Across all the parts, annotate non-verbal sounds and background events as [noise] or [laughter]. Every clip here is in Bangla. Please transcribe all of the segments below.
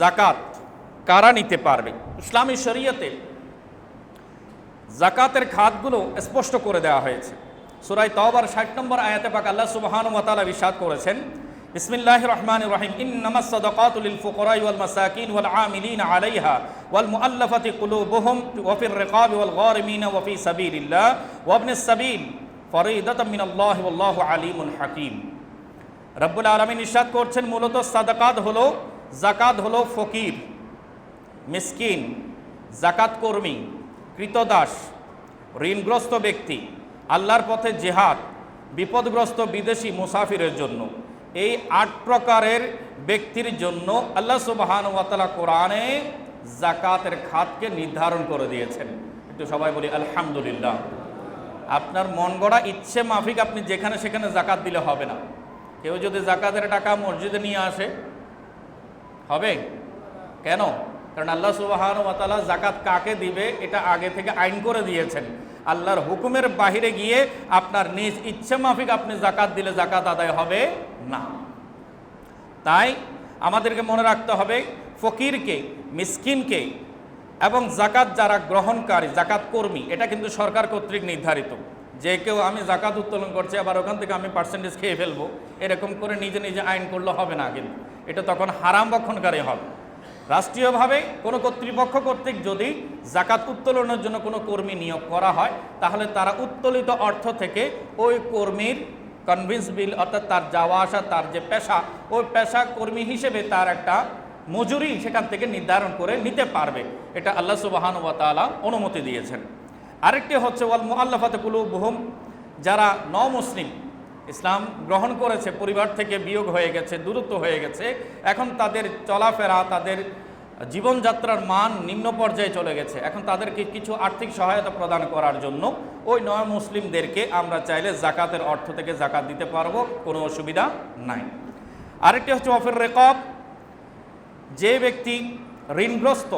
জাকাত কারা নিতে পারবে? ইসলামী শরীয়তে জাকাতের খাতগুলো স্পষ্ট করে দেওয়া হয়েছে। সুরাই তওবার ষাট নম্বর আয়াতে পাক আল্লাহ সুবহান ওয়াতালা বিশ্বাস করেছেন বিসমিল্লাহ রহমান রহিম, ইন্নামা সাদাকাতু লিল ফুকারাই ওয়াল মাসাকিন ওয়াল আমিলিন আলাইহা ওয়াল মুআল্লাফাতি কুলুবুহুম ওয়া ফির রিকাব ওয়াল গারিমিন ওয়া ফি সাবিলিল্লাহ ওয়া ইবনিস সাবিল, ফরিদাতাম মিনাল্লাহি ওয়াল্লাহু আলিমুন হাকীম। রব্বুল আলামিন ইরশাদ করছেন, মূলত সাদাকাত হলো জাকাত হলো ফকির, মিসকিন, জাকাত কর্মী, কৃতদাস, ঋণগ্রস্ত ব্যক্তি, আল্লাহর পথে জেহাদ, বিপদগ্রস্ত বিদেশি মুসাফিরের জন্য। এই আট প্রকারের ব্যক্তির জন্য আল্লাহ সুবাহান ওয়াতালা কোরআনে জাকাতের খাতকে নির্ধারণ করে দিয়েছেন। একটু সবাই বলি, আলহামদুলিল্লাহ। আপনার মন গড়া ইচ্ছে মাফিক আপনি যেখানে সেখানে জাকাত দিলে হবে না। কেউ যদি জাকাতের টাকা মসজিদে নিয়ে আসে হবে? কেন? কারণ আল্লাহ সুবাহান ওয়াতালা জাকাত কাকে দিবে এটা আগে থেকে আইন করে দিয়েছেন। আল্লাহর হুকুমের বাহিরে গিয়ে আপনার নিজ ইচ্ছে মাফিক আপনি জাকাত দিলে জাকাত আদায় হবে না। তাই আমাদেরকে মনে রাখতে হবে, ফকিরকে, মিসকিনকে এবং জাকাত যারা গ্রহণকারী জাকাত কর্মী, এটা কিন্তু সরকার কর্তৃক নির্ধারিত। যে কেউ আমি জাকাত উত্তোলন করছি, আবার ওখান থেকে আমি পার্সেন্টেজ খেয়ে ফেলব, এরকম করে নিজে নিজে আইন করলে হবে না কিন্তু। এটা তখন হারাম বক্ষণকারী হবে রাষ্ট্রীয়ভাবে কোনো কর্তৃপক্ষ কর্তৃক যদি জাকাত উত্তোলনের জন্য কোনো কর্মী নিয়োগ করা হয়, তাহলে তারা উত্তোলিত অর্থ থেকে ওই কর্মীর কনভিন্স বিল অর্থাৎ তার যাওয়া আসা, তার যে পেশা, ওই পেশা কর্মী হিসেবে তার একটা মজুরি সেখান থেকে নির্ধারণ করে নিতে পারবে। এটা আল্লাহ সুবাহান ওয়া অনুমতি দিয়েছেন। আরেকটি হচ্ছে ওয়াল মুআল্লাফাতে কুলুবুহুম, যারা ন মুসলিম ইসলাম গ্রহণ করেছে, পরিবার থেকে বিয়োগ হয়ে গেছে, দূরত্ব হয়ে গেছে, এখন তাদের চলাফেরা, তাদের জীবনযাত্রার মান নিম্ন পর্যায়ে চলে গেছে। এখন তাদেরকে কিছু আর্থিক সহায়তা প্রদান করার জন্য ওই নয় মুসলিমদেরকে আমরা চাইলে জাকাতের অর্থ থেকে জাকাত দিতে পারব, কোনো অসুবিধা নাই। আরেকটি হচ্ছে অফের রেকব, যে ব্যক্তি ঋণগ্রস্ত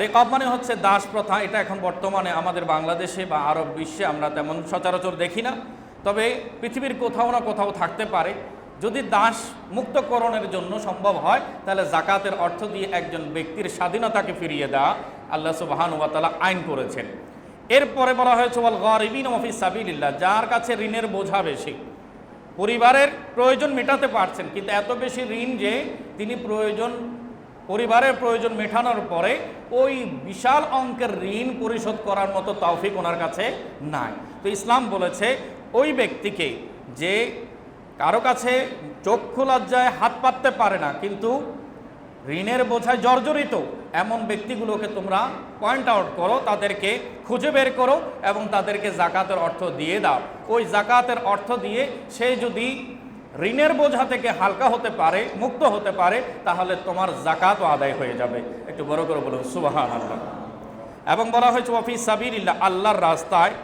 রেকব মানে হচ্ছে দাস প্রথা। এটা এখন বর্তমানে আমাদের বাংলাদেশে বা আরব বিশ্বে আমরা তেমন সচরাচর দেখি না। তবে পৃথিবীর কোথাও না কোথাও থাকতে পারে। যদি দাস মুক্তকরণের জন্য সম্ভব হয়, তাহলে জাকাতের অর্থ দিয়ে একজন ব্যক্তির স্বাধীনতাকে ফিরিয়ে দেওয়া আল্লাহ সুবাহানুয়াতালা আইন করেছেন। এরপরে বলা হয়েছে বল গরিবিন অফিস সাবিল্লা যার কাছে ঋণের বোঝা বেশি। পরিবারের প্রয়োজন মেটাতে পারছেন, কিন্তু এত বেশি ঋণ যে তিনি প্রয়োজন পরিবারের প্রয়োজন মেটানোর পরে ওই বিশাল অঙ্কের ঋণ পরিশোধ করার মতো তৌফিক ওনার কাছে নাই। তো ইসলাম বলেছে, ওই ব্যক্তিকে যে কারও কাছে চক্ষু লজ্জায় হাত পাততে পারে না, কিন্তু ঋণের বোঝায় জর্জরিত এমন ব্যক্তিগুলোকে তোমরা পয়েন্ট আউট করো, তাদেরকে খুঁজে বের করো এবং তাদেরকে জাকাতের অর্থ দিয়ে দাও। ওই জাকাতের অর্থ দিয়ে সে যদি ঋণের বোঝা থেকে হালকা হতে পারে, মুক্ত হতে পারে, তাহলে তোমার জাকাতও আদায় হয়ে যাবে। একটু বড় করে বলুন সুবাহান আল্লাহ এবং বলা হয়েছে অফিস সাবিরিল্লা আল্লাহর রাস্তায়,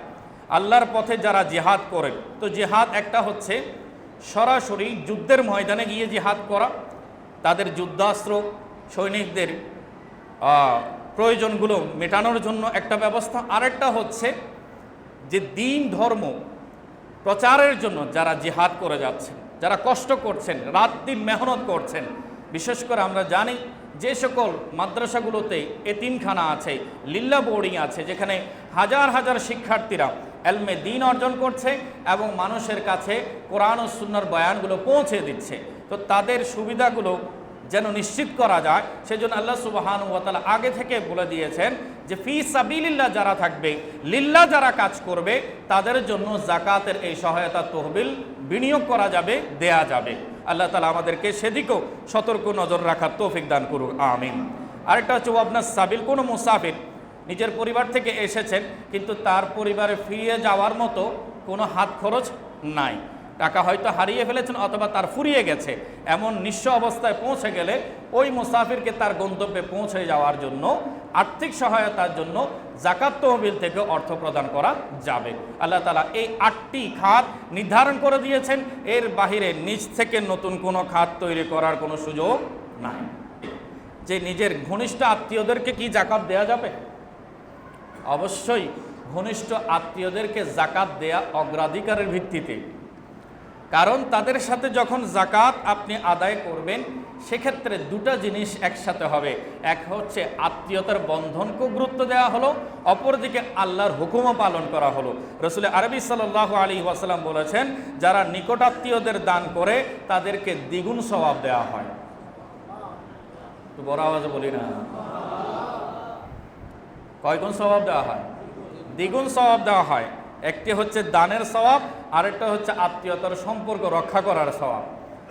আল্লাহর পথে যারা জিহাদ করে। তো জিহাদ একটা হচ্ছে সরাসরি যুদ্ধের ময়দানে গিয়ে জিহাদ করা, তাদের যুদ্ধাস্ত্র, সৈনিকদের প্রয়োজনগুলো মেটানোর জন্য একটা ব্যবস্থা। আরেকটা হচ্ছে যে দিন ধর্ম প্রচারের জন্য যারা জিহাদ করে যাচ্ছেন যারা কষ্ট করছেন, রাত দিন মেহনত করছেন, বিশেষ করে আমরা জানি যে সকল মাদ্রাসাগুলোতে এতিমখানা আছে, লিল্লা বোর্ডিং আছে, যেখানে হাজার হাজার শিক্ষার্থীরা এলমে দিন অর্জন করছে এবং মানুষের কাছে কোরআন ও সুন্নার বয়ানগুলো পৌঁছে দিচ্ছে। তো তাদের সুবিধাগুলো যেন নিশ্চিত করা যায়। সেজন্য আল্লাহ সুবাহান ওয়াতালা আগে থেকে বলে দিয়েছেন যে, ফি সাবিলিল্লাহ যারা থাকবে লিল্লা যারা কাজ করবে, তাদের জন্য জাকাতের এই সহায়তা তহবিল বিনিয়োগ করা যাবে, দেয়া যাবে। আল্লাহ তালা আমাদেরকে সেদিকেও সতর্ক নজর রাখার তৌফিক দান করুক। আমিন। আরেকটা হচ্ছে আপনার সাবিল, কোনো মুসাফির নিজের পরিবার থেকে এসেছেন, কিন্তু তার পরিবারে ফিরিয়ে যাওয়ার মতো কোনো হাত খরচ নাই। টাকা হয়তো হারিয়ে ফেলেছেন অথবা তার ফুরিয়ে গেছে। এমন নিঃস্ব অবস্থায় পৌঁছে গেলে ওই মুসাফিরকে তার গন্তব্যে পৌঁছে যাওয়ার জন্য, আর্থিক সহায়তার জন্য জাকাত তহবিল থেকে অর্থ প্রদান করা যাবে। আল্লাহ তালা এই আটটি খাত নির্ধারণ করে দিয়েছেন। এর বাহিরে নিজ থেকে নতুন কোনো খাত তৈরি করার কোনো সুযোগ নাই। যে নিজের ঘনিষ্ঠ আত্মীয়দেরকে কি জাকাত দেয়া যাবে? অবশ্যই ঘনিষ্ঠ আত্মীয়দেরকে জাকাত দেয়া অগ্রাধিকারের ভিত্তিতে। কারণ তাদের সাথে যখন জাকাত আপনি আদায় করবেন, সেক্ষেত্রে দুটা জিনিস একসাথে হবে। এক হচ্ছে আত্মীয়তার বন্ধনকেও গুরুত্ব দেওয়া হলো, অপরদিকে আল্লাহর হুকুমও পালন করা হলো। রসুল আরবি সাল্লাহ আলী ওয়াসাল্লাম বলেছেন, যারা নিকটাত্মীয়দের দান করে, তাদেরকে দ্বিগুণ স্বভাব দেওয়া হয়। বড় আওয়াজে বলি না। কয়গুণ স্বভাব দেওয়া হয়? দ্বিগুণ স্বভাব দেওয়া হয়। একটি হচ্ছে দানের স্বভাব, আরেকটা হচ্ছে আত্মীয়তার সম্পর্ক রক্ষা করার স্বভাব।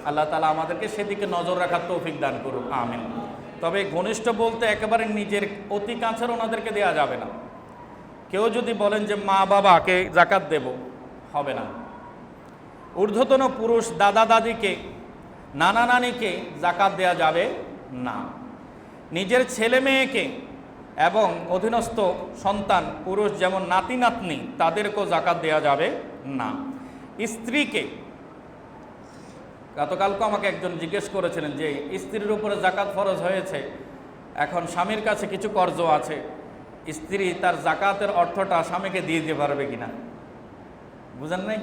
আল্লাহ তালা আমাদেরকে সেদিকে নজর রাখার তৌফিক দান করুক, আমিন। তবে ঘনিষ্ঠ বলতে একেবারে নিজের অতি কাছের ওনাদেরকে দেওয়া যাবে না। কেউ যদি বলেন যে, মা বাবাকে জাকাত দেব হবে না। ঊর্ধ্বতন পুরুষ দাদা দাদিকে, নানা নানিকে জাকাত দেয়া যাবে না। নিজের ছেলে মেয়েকে এবং অধীনস্থ সন্তান, পুরুষ যেমন নাতি, নাতনি, তাদেরকেও জাকাত দেয়া যাবে না। স্ত্রীকে, গতকালকে আমাকে একজন জিজ্ঞেস করেছিলেন যে, স্ত্রীর উপরে জাকাত ফরজ হয়েছে, এখন স্বামীর কাছে কিছু কর্জ আছে, স্ত্রী তার জাকাতের অর্থটা স্বামীকে দিয়ে দিতে পারবে কিনা? বুঝেন নাই?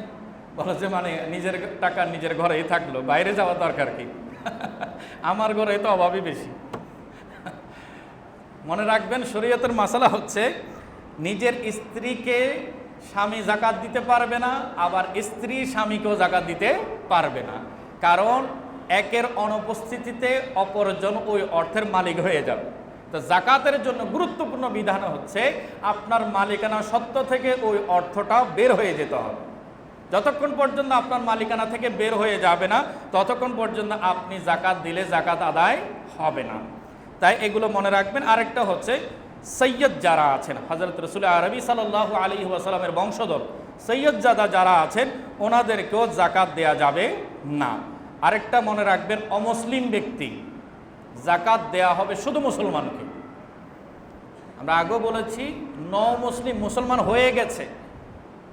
বলো যে মানে নিজের টাকা নিজের ঘরেই থাকল, বাইরে যাওয়া দরকার কি? [laughs] আমার ঘরে তো অভাবই বেশি। মনে রাখবেন, শরীয়তের মশলা হচ্ছে নিজের স্ত্রীকে স্বামী জাকাত দিতে পারবে না, আবার স্ত্রী স্বামীকেও জাকাত দিতে পারবে না। কারণ একের অনুপস্থিতিতে অপরজন ওই অর্থের মালিক হয়ে যাবে। তো জাকাতের জন্য গুরুত্বপূর্ণ বিধান হচ্ছে আপনার মালিকানা সত্য থেকে ওই অর্থটা বের হয়ে যেতে হবে। যতক্ষণ পর্যন্ত আপনার মালিকানা থেকে বের হয়ে যাবে না, ততক্ষণ পর্যন্ত আপনি জাকাত দিলে জাকাত আদায় হবে না। তাই এগুলো মনে রাখবেন। আরেকটা হচ্ছে সৈয়দ যারা আছেন হজরত রসুল আরবি সাল্লাহ আলী ওয়াসালামের বংশধর, সৈয়দ জাদা যারা আছেন, ওনাদেরকেও জাকাত দেয়া যাবে না। আরেকটা মনে রাখবেন, অমুসলিম ব্যক্তি জাকাত দেয়া হবে শুধু মুসলমানকে। আমরা আগেও বলেছি ন মুসলিম মুসলমান হয়ে গেছে।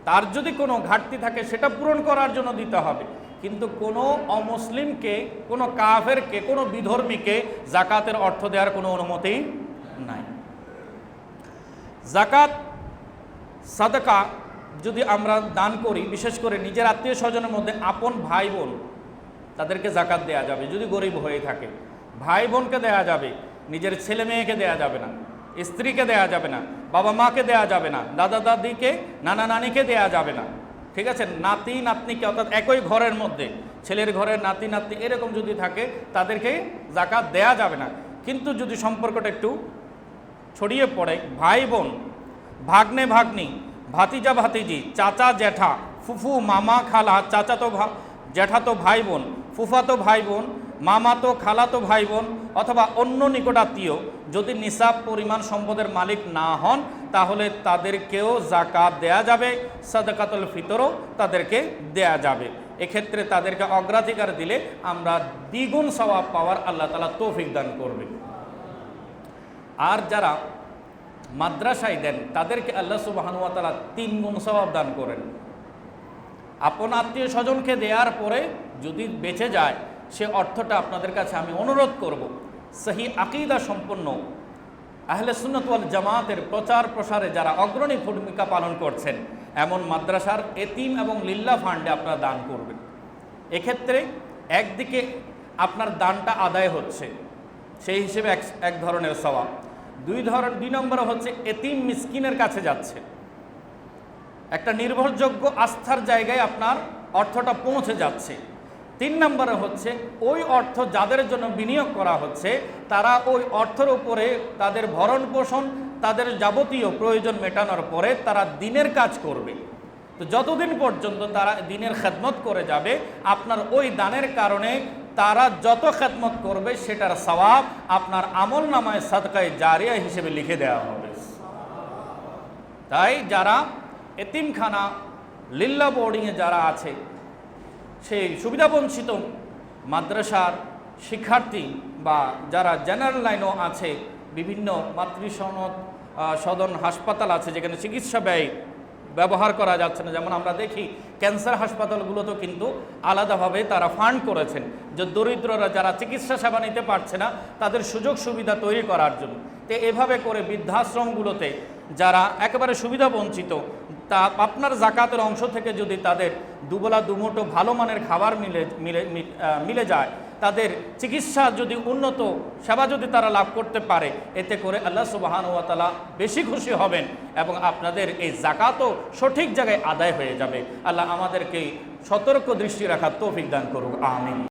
তার যদি কোনো ঘাটতি থাকে, সেটা পূরণ করার জন্য দিতে হবে। কিন্তু কোনো অমুসলিমকে, কোনো কাফেরকে, কোনো বিধর্মীকে জাকাতের অর্থ দেওয়ার কোনো অনুমতি নাই। জাকাত, সাদাকা যদি আমরা দান করি, বিশেষ করে নিজের আত্মীয় স্বজনের মধ্যে আপন ভাই বোন, তাদেরকে জাকাত দেয়া যাবে। যদি গরিব হয়ে থাকে, ভাই বোনকে দেয়া যাবে, নিজের ছেলে মেয়েকে দেয়া যাবে না, স্ত্রীকে দেয়া যাবে না, বাবা মাকে দেয়া যাবে না, দাদা দাদিকে, নানা নানিকে দেয়া যাবে না। ঠিক আছে? নাতি, নাতনিকে অর্থাৎ একই ঘরের মধ্যে, ছেলের ঘরের নাতি, নাতনি এরকম যদি থাকে, তাদেরকে জাকাত দেয়া যাবে না। কিন্তু যদি সম্পর্কটা একটু ছড়িয়ে পড়ে, ভাই বোন, ভাগ্নে, ভাগ্নি, ভাতিজা, ভাতিজি, চাচা, জ্যাঠা, ফুফু, মামা, খালা চাচাতো ভা জ্যাঠাতো ভাই বোন ফুফাতো ভাই বোন মামাতো খালাতো ভাই বোন, অথবা অন্য নিকটাত্মীয় যদি নিসাব পরিমাণ সম্পদের মালিক না হন তাহলে তাদেরকেও জাকাত দেয়া যাবে, সাদাকাতুল ফিতরও তাদেরকে দেয়া যাবে। এক্ষেত্রে তাদেরকে অগ্রাধিকার দিলে আমরা দ্বিগুণ সওয়াব পাওয়ার আল্লাহ তালা তৌফিক দান করবে। আর যারা মাদ্রাসায় দেন, তাদেরকে আল্লাহ সুবাহানুয়াতালা তিন গুণ স্বভাব দান করেন। আপন আত্মীয় স্বজনকে দেওয়ার পরে যদি বেঁচে যায়, সে অর্থটা আপনাদের কাছে আমি অনুরোধ করব। সহি আকিদা সম্পন্ন আহলে সুন্নতওয়াল জামাতের প্রচার প্রসারে যারা অগ্রণী ভূমিকা পালন করছেন, এমন মাদ্রাসার এতিম এবং লিল্লা ফান্ডে আপনারা দান করবেন। এক্ষেত্রে একদিকে আপনার দানটা আদায় হচ্ছে, সেই হিসেবে এক এক ধরনের স্বভাব দুই ধরন দুই নম্বরে হচ্ছে এতিম মিসকিনের কাছে যাচ্ছে। একটা নির্ভরযোগ্য আস্থার জায়গায় আপনার অর্থটা পৌঁছে যাচ্ছে। তিন নম্বরে হচ্ছে, ওই অর্থ যাদের জন্য বিনিয়োগ করা হচ্ছে, তারা ওই অর্থের উপরে তাদের ভরণ পোষণ, তাদের যাবতীয় প্রয়োজন মেটানোর পরে তারা দিনের কাজ করবে। তো যতদিন পর্যন্ত তারা দিনের খেদমত করে যাবে, আপনার ওই দানের কারণে তারা যত খেদমত করবে, সেটার সওয়াব আপনার আমল নামায় সাদকায় জারিয়া হিসেবে লিখে দেওয়া হবে। তাই যারা এতিমখানা লিল্লা বোর্ডিংয়ে যারা আছে সেই সুবিধাবঞ্চিত মাদ্রাসার শিক্ষার্থী বা যারা জেনারেল লাইনও আছে, বিভিন্ন মাতৃসনদ সদন, হাসপাতাল আছে যেখানে চিকিৎসা ব্যয় ব্যবহার করা যাচ্ছে না। যেমন আমরা দেখি ক্যান্সার হাসপাতালগুলোতেও কিন্তু আলাদাভাবে তারা ফান্ড করেছেন যে দরিদ্ররা যারা চিকিৎসা সেবা নিতে পারছে না, তাদের সুযোগ সুবিধা তৈরি করার জন্য। তো এভাবে করে বৃদ্ধাশ্রমগুলোতে যারা একেবারে সুবিধা বঞ্চিত তা আপনার জাকাতের অংশ থেকে যদি তাদের দুবেলা দুমুটো ভালো মানের খাবার মিলে মিলে মিলে যায়, তাদের চিকিৎসা যদি উন্নত, সেবা যদি তারা লাভ করতে পারে, এতে করে আল্লাহ সুবাহান তালা বেশি খুশি হবেন এবং আপনাদের এই জাকাতও সঠিক জায়গায় আদায় হয়ে যাবে। আল্লাহ আমাদেরকে সতর্ক দৃষ্টি রাখার তৌফিক দান করুক, আমিন।